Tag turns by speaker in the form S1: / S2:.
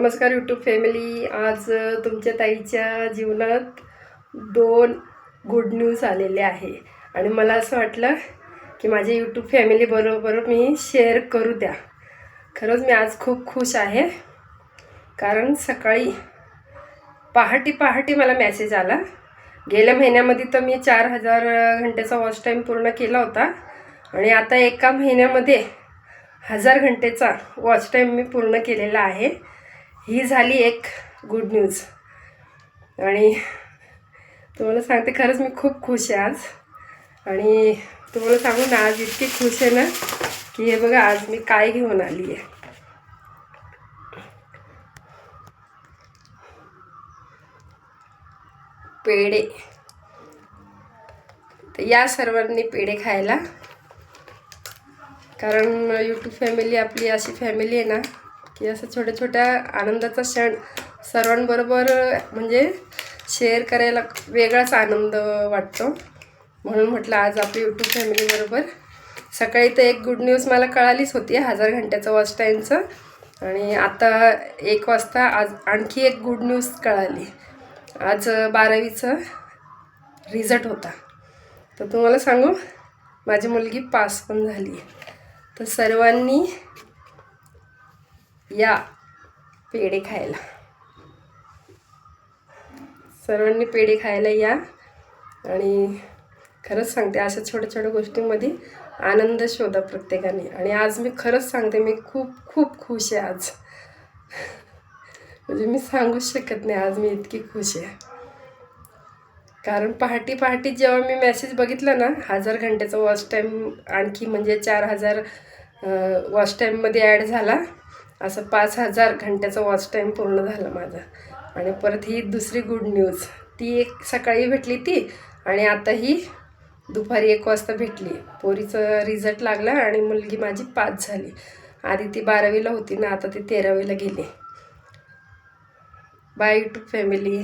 S1: नमस्कार YouTube family आज तुमच्या ताईच्या जीवनात दोन गुड न्यूज आलेले आहे. आणि मला असं वाटलं की माझ्या यूट्यूब फॅमिलीबरोबर मी शेअर करू द्या. खरंच मी आज खूप खुश आहे. कारण सकाळी पहाटे पहाटे मला मेसेज आला. गेल्या महिन्यामध्ये तर मी चार हजार घंटेचा वॉच टाईम पूर्ण केला होता. आणि आता एका महिन्यामध्ये हजार घंटेचा वॉच टाईम मी पूर्ण केलेला आहे. ही झाली एक गुड न्यूज आणि तुम्हाला सांगते खरंच मी खूप खुश आहे आज. आणि तुम्हाला सांगू ना आज इतकी खुश आहे ना की हे बघा आज मी काय घेऊन आली आहे. पेढे. तर या सर्वांनी पेढे खायला. कारण यूट्यूब फॅमिली आपली अशी फॅमिली आहे ना की असं छोट्या छोट्या आनंदाचा क्षण सर्वांबरोबर म्हणजे शेअर करायला वेगळाच आनंद वाटतो. म्हणून म्हटलं आज आपली यूट्यूब फॅमिलीबरोबर सकाळी तर एक गुड न्यूज मला कळालीच होती हजार घंट्याचं वॉच टाईमचं आणि आता एक वाजता आज आणखी एक गुड न्यूज कळाली. आज बारावीचं रिझल्ट होता. तर तुम्हाला सांगू माझी मुलगी पास पण झाली तर सर्वांनी या पेढे खायला. सर्वांनी पेढे खायला या. आणि खरंच सांगते अशा छोट्या छोट्या गोष्टींमध्ये आनंद शोधा प्रत्येकाने. आणि आज मी खरंच सांगते मी खूप खूप खुश आहे आज. म्हणजे मी सांगूच शकत नाही आज मी इतकी खुश आहे. कारण पहाटे पहाटे जेव्हा मी मेसेज बघितला ना हजार घंट्याचा वॉच टाईम आणखी म्हणजे चार हजार वॉच टाईममध्ये ॲड झाला. असं पाच हजार घंट्याचा वॉच टाईम पूर्ण झाला माझा. आणि परत ही दुसरी गुड न्यूज ती एक सकाळी भेटली ती आणि आता ही दुपारी एक वाजता भेटली. पोरीचं रिझल्ट लागला आणि मुलगी माझी पाच झाली. आधी ती बारावीला होती ना आता ती तेरावीला गेली. By two family